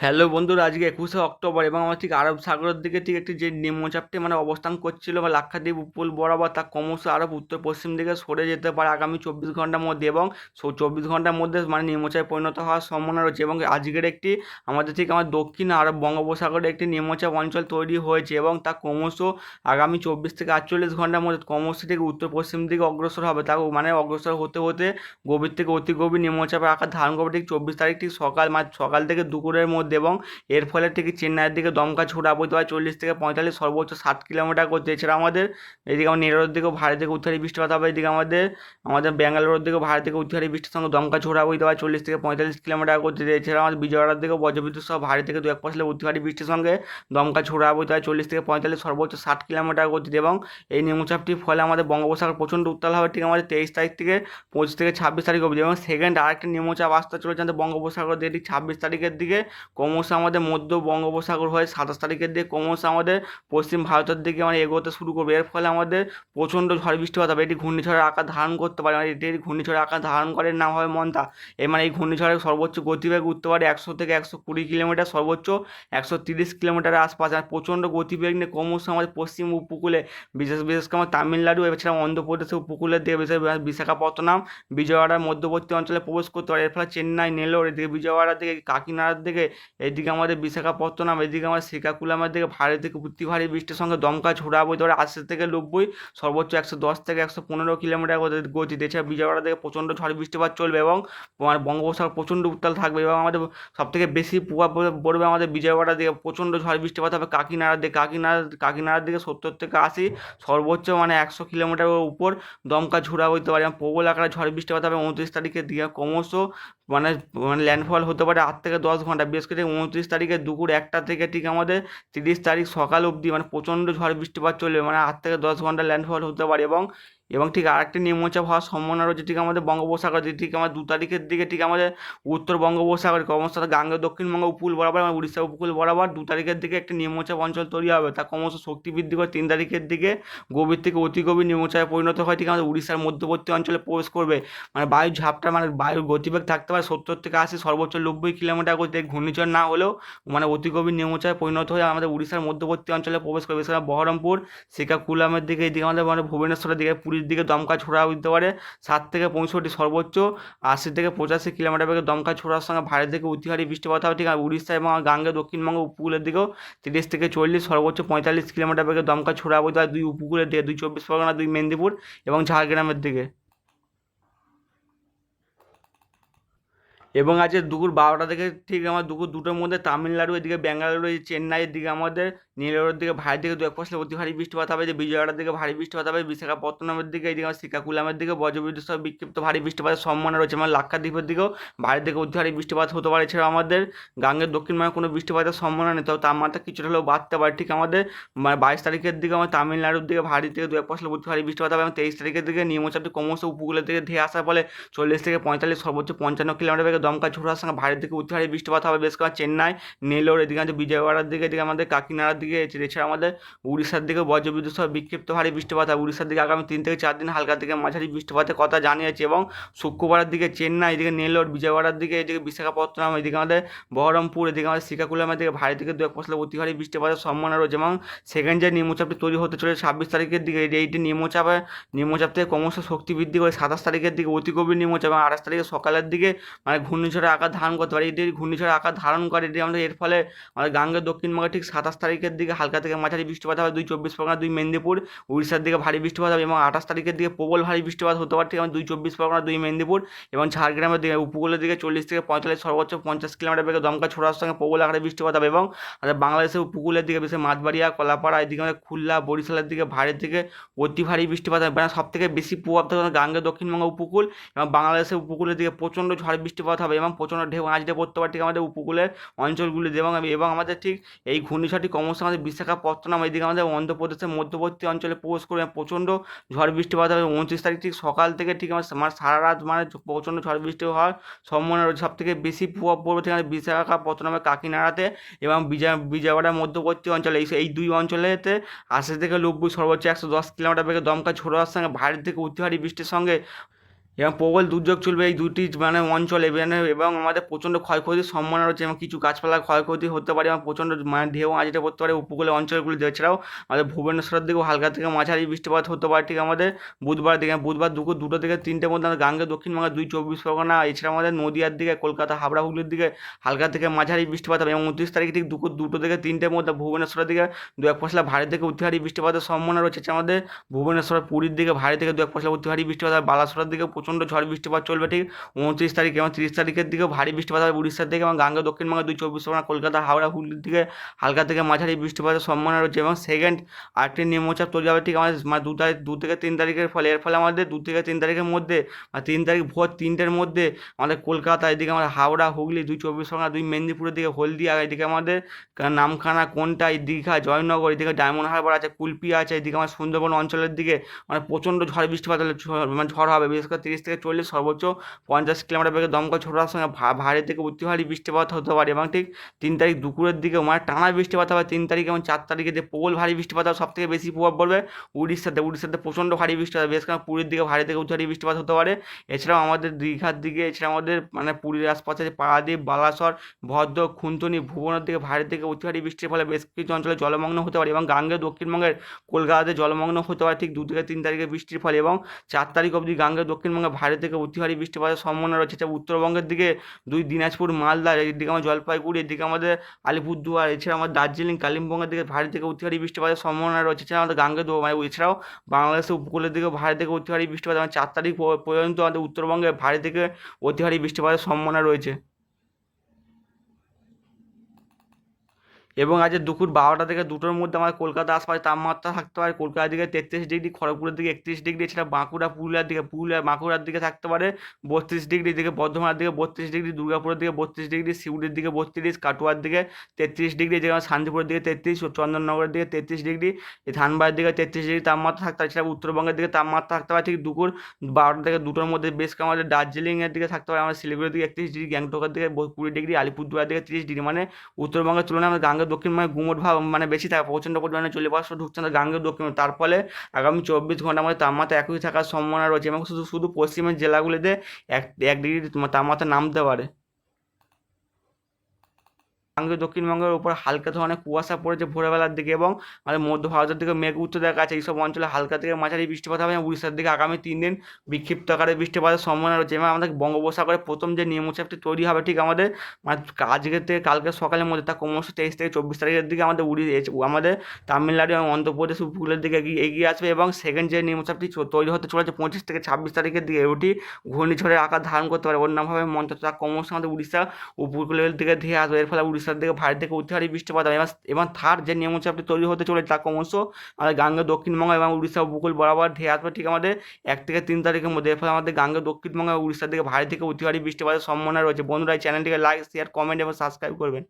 Hello বন্ধুরা, আজকে একুশে অক্টোবর এবং আমার ঠিক আরব সাগরের দিকে ঠিক একটি যে নিম্নচাপটি মানে অবস্থান করছিল বা লাক্ষাদ্বীপ, উপকূল বরাবর তা ক্রমশ আরব উত্তর পশ্চিম দিকে সরে যেতে পারে আগামী চব্বিশ ঘণ্টার মধ্যে এবং চব্বিশ ঘণ্টার মধ্যে মানে নিম্নচাপে পরিণত হওয়ার সম্ভাবনা রয়েছে এবং আজকের একটি আমাদের ঠিক আমার দক্ষিণ আরব বঙ্গোপসাগরে একটি নিম্নচাপ অঞ্চল তৈরি হয়েছে এবং তা ক্রমশ আগামী চব্বিশ থেকে আটচল্লিশ ঘণ্টার মধ্যে ক্রমশ থেকে উত্তর পশ্চিম দিকে অগ্রসর হবে। তা মানে অগ্রসর হতে হতে গভীর থেকে অতি গভীর নিম্নচাপের আকার ধারণ করবে ঠিক চব্বিশ তারিখ, ঠিক সকাল মানে সকাল থেকে দুপুরের মধ্যে এবং এর ফলে থেকে চেন্নাইয়ের দিকে দমকা ছোড়া বইতে পারে চল্লিশ থেকে পঁয়তাল্লিশ সর্বোচ্চ ষাট কিলোমিটার করতে এছাড়া আমাদের এদিকে আমার নেরোর দিকেও ভারী থেকে উত্তরে বৃষ্টিপাত হবে। এদিকে আমাদের আমাদের ব্যাঙ্গালোরের দিকেও ভারী থেকে উত্তরে বৃষ্টির সঙ্গে দমকা ছোড়া বইতে পারে চল্লিশ থেকে পঁয়তাল্লিশ কিলোমিটার করতে এছাড়া আমাদের বিজয়ওয়াড়ার দিকেও বজ্রবিদ্যুৎ সহ ভারী থেকে দু এক পাশে অতিহারী বৃষ্টির সঙ্গে দমকা ছোড়া বইতে পারে চল্লিশ থেকে পঁয়তাল্লিশ সর্বোচ্চ ষাট কিলোমিটার গতিতে এবং এই নিম্নচাপটির ফলে আমাদের বঙ্গোপসাগর প্রচণ্ড উত্তাল হবে। ঠিক আমাদের তেইশ তারিখ থেকে পঁচিশ থেকে ছাব্বিশ তারিখ অবধি এবং সেকেন্ড আরেকটা নিম্নচাপ আসতে চলেছে আমাদের বঙ্গোপসাগর দিয়ে। ঠিক ছাব্বিশ তারিখের দিকে ক্রমশ আমাদের মধ্য বঙ্গোপসাগর হয়ে সাতাশ তারিখের দিকে ক্রমশ আমাদের পশ্চিম ভারতের দিকে মানে এগোতে শুরু করবে। এর ফলে আমাদের প্রচণ্ড ঝড় বৃষ্টিপাত হবে এটি ঘূর্ণিঝড়ের আকার ধারণ করতে পারে। মানে এটি ঘূর্ণিঝড়ের আকার ধারণ করে নাম হবে মন্তা এর মানে এই ঘূর্ণিঝড়ের সর্বোচ্চ গতিবেগ উঠতে পারে একশো থেকে একশো কুড়ি কিলোমিটার, সর্বোচ্চ একশো তিরিশ কিলোমিটারের আশপাশ। আর প্রচণ্ড গতিবেগ নিয়ে ক্রমশ আমাদের পশ্চিম উপকূলে, বিশেষ বিশেষ করে তামিলনাড়ু, এছাড়া অন্ধ্রপ্রদেশের উপকূলের দিকে বিশেষ বিশাখাপত্তনম, বিজয়ওয়াড়ার মধ্যবর্তী অঞ্চলে প্রবেশ করতে পারে। এর ফলে চেন্নাই নেলোর এদিকে বিজয়ওয়াড়ার দিকে, কাকিনাড়ার দিকে এদিকে আমাদের বিশাখাপত্তনম, এদিকে আমাদের শ্রীকাকুলামের দিকে ভারী থেকে অতি ভারী বৃষ্টির সঙ্গে দমকা ছোড়া বইতে পারে আশি থেকে নব্বই, সর্বোচ্চ একশো দশ থেকে একশো পনেরো কিলোমিটার গতিতে এছাড়া বিজয়ওয়াড়া থেকে প্রচণ্ড ঝড় বৃষ্টিপাত চলবে এবং আমার বঙ্গোপসাগর প্রচণ্ড উত্তাল থাকবে এবং আমাদের সবথেকে বেশি প্রভাব পড়বে আমাদের বিজয়ওয়াড়া দিকে। প্রচণ্ড ঝড় বৃষ্টিপাত হবে কাকিনাড়ার দিকে, কাকিনাড়া, কাকিনাড়ার দিকে সত্তর থেকে আশি, সর্বোচ্চ মানে একশো কিলোমিটারের উপর দমকা ঝোড়া হইতে পারে এবং প্রবল আকারে ঝড় বৃষ্টিপাত হবে। উনত্রিশ তারিখের দিকে ক্রমশ মানে মানে ল্যান্ডফল হতে পারে আট থেকে দশ ঘণ্টা, বিশেষ করে উনত্রিশ তারিখে দুপুর একটা থেকে ঠিক আমাদের তিরিশ তারিখ সকাল অবধি মানে প্রচণ্ড ঝড় বৃষ্টিপাত চলবে মানে আট থেকে দশ ঘণ্টা ল্যান্ডফল হতে পারে এবং এবং ঠিক আরেকটি নিম্নচাপ হওয়ার সম্ভাবনা রয়েছে, ঠিক আমাদের বঙ্গোপসাগর দিয়ে ঠিক আমাদের দু তারিখের দিকে ঠিক আমাদের উত্তর বঙ্গোপসাগর ক্রমশ গাঙ্গে দক্ষিণবঙ্গ উপকূল বরাবর মানে উড়িষ্যা উপকূল বরাবর দু তারিখের দিকে একটি নিম্নচাপ অঞ্চল তৈরি হবে। তা ক্রমশ শক্তি বৃদ্ধি করে তিন তারিখের দিকে গভীর থেকে অতি গভীর নিম্নচাপে পরিণত হয় ঠিক আমাদের উড়িষ্যার মধ্যবর্তী অঞ্চলে প্রবেশ করবে। মানে বায়ুর ঝাপটা মানে বায়ুর গতিবেগ থাকতে পারে সত্তর থেকে আশি, সর্বোচ্চ নব্বই কিলোমিটার গতিতে ঘূর্ণিঝড় না হলেও মানে অতি গভীর নিম্নচাপে পরিণত হয়ে আমাদের উড়িষ্যার মধ্যবর্তী অঞ্চলে প্রবেশ করবে। এছাড়া বহরমপুর শ্রীকাকুলামের দিকে, এদিকে আমাদের মানে ভুবনেশ্বরের দিকে পুরীর দিকে দমকা ছোড়া দিতে পারে, ষাট থেকে পঁয়ষট্টি সর্বোচ্চ, আশি থেকে পঁচাশি কিলোমিটার বেগে দমকা ছোড়ার সঙ্গে ভারী থেকে অতিহারী বৃষ্টিপাত হবে। ঠিক আছে, উড়িষ্যা এবং গাঙ্গে দক্ষিণবঙ্গ উপকূলের দিকেও তিরিশ থেকে চল্লিশ, সর্বোচ্চ পঁয়তাল্লিশ কিলোমিটার বেগে দমকা ছোড়া বইতে হয় দুই উপকূলের দিকে, দুই চব্বিশ পরগনা, দুই মেদিনীপুর এবং ঝাড়গ্রামের দিকে। এবং আজকে দুপুর বারোটা থেকে ঠিক আমার দুপুর দুটোর মধ্যে তামিলনাড়ু এদিকে, ব্যাঙ্গালুরু এই চেন্নাইয়ের দিকে আমাদের নীলগড়ের দিকে ভারী দিকে দু এক পশলা অতি ভারী বৃষ্টিপাত হবে। যে বিজয়ওয়াড়ার দিকে ভারী বৃষ্টিপাত হবে। বিশাখাপত্তনমের দিকে, এদিকে শ্রীকাকুলামের দিকে বজ্রবিদ্যুৎ সহ বিক্ষিপ্ত ভারী বৃষ্টিপাতের সম্ভাবনা রয়েছে। মানে লাক্ষাদ্বীপের দিকেও ভারী দিকে অতি ভারী বৃষ্টিপাত হতে পারে। এছাড়াও আমাদের গাঙ্গের দক্ষিণবঙ্গে কোনো বৃষ্টিপাতের সম্ভাবনা নেই। তবে তাপমাত্রা কিছুটা হলেও বাড়তে পারে। ঠিক আমাদের মানে বাইশ তারিখের দিকে আমার তামিলনাড়ুর দিকে ভারী থেকে দু এক পশলা অতি ভারী বৃষ্টিপাত হবে এবং তেইশ তারিখের দিকে নিম্নচাপটি ক্রমশ উপকূলের দিকে ধেয়ে আসার ফলে চল্লিশ থেকে পঁয়তাল্লিশ সর্বোচ্চ পঞ্চান্ন কিলোমিটার বেগে দমকা ছোড়ার সঙ্গে ভারী থেকে অতি ভারী বৃষ্টিপাত হবে। বেশ করে চেন্নাই নেলোর এদিকে আমাদের বিজয়ওয়াড়ার দিকে, এদিকে আমাদের কাকিনাড়ার দিকে এছাড়া আমাদের উড়িষ্যার দিকে বজ্রবিদ্যুৎ সহ বিক্ষিপ্ত ভারী বৃষ্টিপাত। হবে উড়িষ্যার দিকে আগামী তিন থেকে চার দিন হালকা থেকে মাঝারি বৃষ্টিপাতের কথা জানিয়েছে এবং শুক্রবারের দিকে চেন্নাই, এদিকে নেলোর বিজয়ওয়াড়ার দিকে এদিকে বিশাখাপত্তনম, এদিকে আমাদের বহরমপুর, এদিকে আমাদের শ্রীকাকুলামের দিকে ভারী থেকে দু এক ফসলে অতি ভারী বৃষ্টিপাতের সম্ভাবনা রয়েছে এবং সেকেন্ড যে নিম্নচাপটি তৈরি হতে চলে ছাব্বিশ তারিখের দিকে এইটি নিম্নচাপে, নিম্নচাপ থেকে ক্রমশ শক্তি বৃদ্ধি করে সাতাশ তারিখের দিকে অতি গভীর নিম্নচাপ এবং আঠাশ তারিখে সকালের দিকে মানে ঘূর্ণিঝড়ের আকার ধারণ করতে পারে। এটি ঘূর্ণিঝড়ের আকার ধারণ করে, এটি আমাদের এর ফলে আমাদের গাঙ্গের দক্ষিণবঙ্গে ঠিক সাতাশ তারিখের দিকে হালকা থেকে মাঝারি বৃষ্টিপাত হবে, দুই চব্বিশ পরগনা, দুই মেদিনীপুর, উড়িষ্যার দিকে ভারী বৃষ্টিপাত হবে এবং আঠাশ তারিখের দিকে প্রবল ভারী বৃষ্টিপাত হতে পারে, ঠিক দুই চব্বিশ পরগনা, দুই মেদিনীপুর এবং ঝাড়গ্রামের দিকে, উপকূলের দিকে চল্লিশ থেকে পঁয়তাল্লিশ, সর্বোচ্চ পঞ্চাশ কিলোমিটার বেগে দমকা ছোড়ার সঙ্গে প্রবল আকারে বৃষ্টিপাত হবে এবং বাংলাদেশের উপকূলের দিকে, বিশেষ মাছবাড়িয়া কলাপাড়া, এদিকে আমাদের খুলনা, বরিশালের দিকে ভারী থেকে অতি ভারী বৃষ্টিপাত হবে সব থেকে বেশি প্রভাব থাকবে গাঙ্গে দক্ষিণবঙ্গ উপকূল এবং বাংলাদেশের উপকূলের দিকে প্রচণ্ড ঝড় বৃষ্টিপাত হবে এবং প্রচণ্ড ঢেউ আঁচড়ে পড়তে পারে, ঠিক আমাদের উপকূলের অঞ্চলগুলিতে এবং এবং আমাদের ঠিক এই ঘূর্ণিঝড়টি ক্রমশ আমাদের বিশাখাপত্তনম, এদিকে আমাদের অন্ধ্রপ্রদেশের মধ্যবর্তী অঞ্চলে প্রবেশ করে প্রচণ্ড ঝড় বৃষ্টিপাত হবে উনত্রিশ তারিখ ঠিক সকাল থেকে ঠিক আমার মানে সারা রাত মানে প্রচণ্ড ঝড় বৃষ্টি হওয়ার সম্ভাবনা রয়েছে। সব থেকে বেশি প্রভাব পড়বে আমাদের বিশাখাপত্তনমের কাকিনাড়াতে এবং বিজয় বিজয়ওয়াড়ার মধ্যবর্তী অঞ্চলে। এই এই দুই অঞ্চলেতে আশি থেকে নব্বই সর্বোচ্চ একশো দশ কিলোমিটার বেগে দমকা ছোড়ার সঙ্গে ভারী থেকে অতি ভারী বৃষ্টির সঙ্গে এবং প্রবল দুর্যোগ চলবে এই দুটি মানে অঞ্চলে মানে এবং আমাদের প্রচণ্ড ক্ষয়ক্ষতির সম্ভাবনা রয়েছে এবং কিছু গাছপালার ক্ষয়ক্ষতি হতে পারে এবং প্রচণ্ড মানে ঢেউ আজটা পড়তে পারে উপকূলীয় অঞ্চলগুলিতে এছাড়াও আমাদের ভুবনেশ্বরের দিকেও হালকা থেকে মাঝারি বৃষ্টিপাত হতে পারে ঠিক আমাদের বুধবার দিকে। বুধবার দুপুর দুটো থেকে তিনটের মধ্যে আমাদের গাঙ্গে, দক্ষিণবঙ্গের দুই চব্বিশ পরগনা, এছাড়া আমাদের নদিয়ার দিকে, কলকাতা, হাবড়া, হুগলির দিকে হালকা থেকে মাঝারি বৃষ্টিপাত হবে এবং উনত্রিশ তারিখ ঠিক দুপুর দুটো থেকে তিনটের মধ্যে ভুবনেশ্বরের দিকে দু এক পশলা ভারী থেকে অতি ভারী বৃষ্টিপাতের সম্ভাবনা রয়েছে। আমাদের ভুবনেশ্বর পুরীর দিকে ভারী থেকে দু এক পশলা অতি ভারী বৃষ্টিপাত বালাসোরের দিকে প্রচণ্ড ঝড় বৃষ্টিপাত চলবে ঠিক উনত্রিশ তারিখ এবং তিরিশ তারিখের দিকেও ভারী বৃষ্টিপাত হবে। উড়িষ্যার দিকে এবং গাঙ্গে দক্ষিণবঙ্গে দুই চব্বিশ পরগনা, কলকাতা, হাওড়া, হুগলির দিকে হালকা থেকে মাঝারি বৃষ্টিপাতের সম্ভাবনা রয়েছে এবং সেকেন্ড আরেকটি নিম্নচাপ তৈরি হবে ঠিক আমাদের মানে দু তারিখ, দু থেকে তিন তারিখের ফলে। এর ফলে আমাদের দু থেকে তিন তারিখের মধ্যে বা তিন তারিখ ভোর তিনটের মধ্যে আমাদের কলকাতা, এদিকে আমাদের হাওড়া, হুগলি, দুই চব্বিশ পরগনা, দুই মেদিনীপুরের দিকে হলদিয়া, এদিকে আমাদের নামখানা কোনটাই দীঘা, জয়নগর, এদিকে ডায়মন্ড হারবার আছে, কুলপি আছে, এদিকে আমার সুন্দরবন অঞ্চলের দিকে মানে প্রচণ্ড ঝড় বৃষ্টিপাত মানে ঝড় হবে, বিশেষ করে তিরিশ থেকে চল্লিশ সর্বোচ্চ পঞ্চাশ কিলোমিটার বেগে দমকল ছোটার সঙ্গে ভারী থেকে অতি ভারী বৃষ্টিপাত হতে পারে এবং ঠিক তিন তারিখ দুপুরের দিকে মানে টানা বৃষ্টিপাত হবে তিন তারিখ এবং চার তারিখে যে প্রবল ভারী বৃষ্টিপাত হবে সব থেকে বেশি প্রভাব পড়বে উড়িষ্যাতে। উড়িষ্যাতে প্রচণ্ড ভারী বৃষ্টিপাত হবে বিশেষ করে পুরীর দিকে ভারী থেকে অতি ভারী বৃষ্টিপাত হতে পারে। এছাড়াও আমাদের দীঘার দিকে এছাড়া আমাদের মানে পুরীর আশপাশে আছে পারাদ্বীপ বালাসর ভদ্র খুন্তনি ভুবনের দিকে ভারী থেকে অতি ভারী বৃষ্টির ফলে বেশ কিছু অঞ্চলে জলমগ্ন হতে পারে এবং গাঙ্গে দক্ষিণবঙ্গের কলকাতাতে জলমগ্ন হতে পারে ঠিক দু থেকে তিন তারিখে বৃষ্টির ফলে এবং চার তারিখ অবধি গাঙ্গে দক্ষিণবঙ্গে ভারী থেকে অতিহারী বৃষ্টিপাতের সম্ভাবনা রয়েছে। এছাড়া উত্তরবঙ্গের দিকে দুই দিনাজপুর, মালদা, এদিকে আমার জলপাইগুড়ি, এদিকে আমাদের আলিপুরদুয়ার, এছাড়া আমাদের দার্জিলিং, কালিম্পংয়ের দিকে ভারী থেকে অতিহারী বৃষ্টিপাতের সম্ভাবনা রয়েছে। এছাড়া আমাদের গাঙ্গে মানে এছাড়াও বাংলাদেশের উপকূলের দিকে ভারী থেকে অতিভারী বৃষ্টিপাত আমার চার তারিখ পর্যন্ত আমাদের উত্তরবঙ্গে ভারী থেকে অতিহারী বৃষ্টিপাতের সম্ভাবনা রয়েছে। এবং আজ দুপুর বারোটা থেকে দুটোর মধ্যে আমাদের কলকাতা আশপাশে তাপমাত্রা থাকতে পারে কলকাতার দিকে তেত্রিশ ডিগ্রি, খড়গপুরের দিকে একত্রিশ ডিগ্রি, এছাড়া বাঁকুড়া, পুরুলিয়ার দিকে পুরুলিয়া বাঁকুড়ার দিকে থাকতে পারে বত্রিশ ডিগ্রি দিকে বর্ধমানের দিকে বত্রিশ ডিগ্রি, দুর্গাপুরের দিকে বত্রিশ ডিগ্রি, সিউড়ির দিকে বত্রিশ, কাটুয়ার দিকে তেত্রিশ ডিগ্রি যেখানে শান্তিপুরের দিকে তেত্রিশ, চন্দননগরের দিকে তেত্রিশ ডিগ্রি, ধানবাড়ির দিকে তেত্রিশ ডিগ্রি তাপমাত্রা থাকতে পারে, এছাড়া উত্তরবঙ্গের দিকে তাপমাত্রা থাকতে পারে, ঠিক দুপুর বারোটা থেকে দুটোর মধ্যে বেশ আমাদের দার্জিলিংয়ের দিকে থাকতে পারে, আমাদের শিলিগুড়ির দিকে একত্রিশ ডিগ্রি, গ্যাংটকের দিকে কুড়ি ডিগ্রি আলিপুরদুয়ার দিকে তিরিশ ডিগ্রি মানে উত্তরবঙ্গের তুলনায় আমাদের গাঙ্গের দক্ষিণবঙ্গে গুমট ভাব মানে বেশি থাকে, প্রচণ্ড পরিমাণে চলে পাশ ঢুকছে না গাঙ্গের দক্ষিণ তার ফলে আগামী চব্বিশ ঘণ্টার মধ্যে তাপমাত্রা একই থাকার সম্ভাবনা রয়েছে এবং শুধু শুধু পশ্চিমের জেলাগুলিতে এক এক ডিগ্রি তাপমাত্রা নামতে পারে। গাঙ্গে দক্ষিণবঙ্গের উপর হালকা ধরনের কুয়াশা পড়েছে ভোরবেলার দিকে এবং আমাদের মধ্য ভারতের দিকে মেঘ উঠতে দেখা যাচ্ছে। এইসব অঞ্চলে হালকা থেকে মাঝারি বৃষ্টিপাত হবে উড়িষ্যার দিকে আগামী তিন দিন বিক্ষিপ্ত আকারে বৃষ্টিপাতের সম্ভাবনা রয়েছে এবং আমাদের বঙ্গোপসাগরে প্রথম যে নিম্নচাপটি তৈরি হবে ঠিক আমাদের মানে আজকে থেকে কালকে সকালের মধ্যে তা ক্রমশ তেইশ থেকে চব্বিশ তারিখের দিকে আমাদের উড়ি আমাদের তামিলনাড়ু এবং অন্ধ্রপ্রদেশ উপকূলের দিকে এগিয়ে আসবে এবং সেকেন্ড যে নিম্নচাপটি তৈরি হতে চলেছে পঁচিশ থেকে ছাব্বিশ তারিখের দিকে ওটি ঘূর্ণিঝড়ের আকার ধারণ করতে পারে। অন্যভাবে মন্ত্র তা ক্রমশ আমাদের উড়িষ্যা উপকূলের দিকে ধেয়ে আসবে। এর ফলে উড়িষ্যার থেকে ভারত থেকে পারে বৃষ্টিপাত হবে। এবং থার্ড যে নিম্নচাপটি তৈরি হতে চলেছে তা ক্রমশ আমাদের গাঙ্গে, দক্ষিণবঙ্গ এবং উড়িষ্যা উপকূল বরাবর ধেয়ে আসবে ঠিক আমাদের এক থেকে তিন তারিখের মধ্যে। এর ফলে আমাদের গাঙ্গে, দক্ষিণবঙ্গ এবং উড়িষ্যার দিকে ভারত থেকে পারে বৃষ্টিপাতের সম্ভাবনা রয়েছে। বন্ধুরা, এই চ্যানেলটিকে লাইক শেয়ার কমেন্ট এবং সাবস্ক্রাইব করবেন।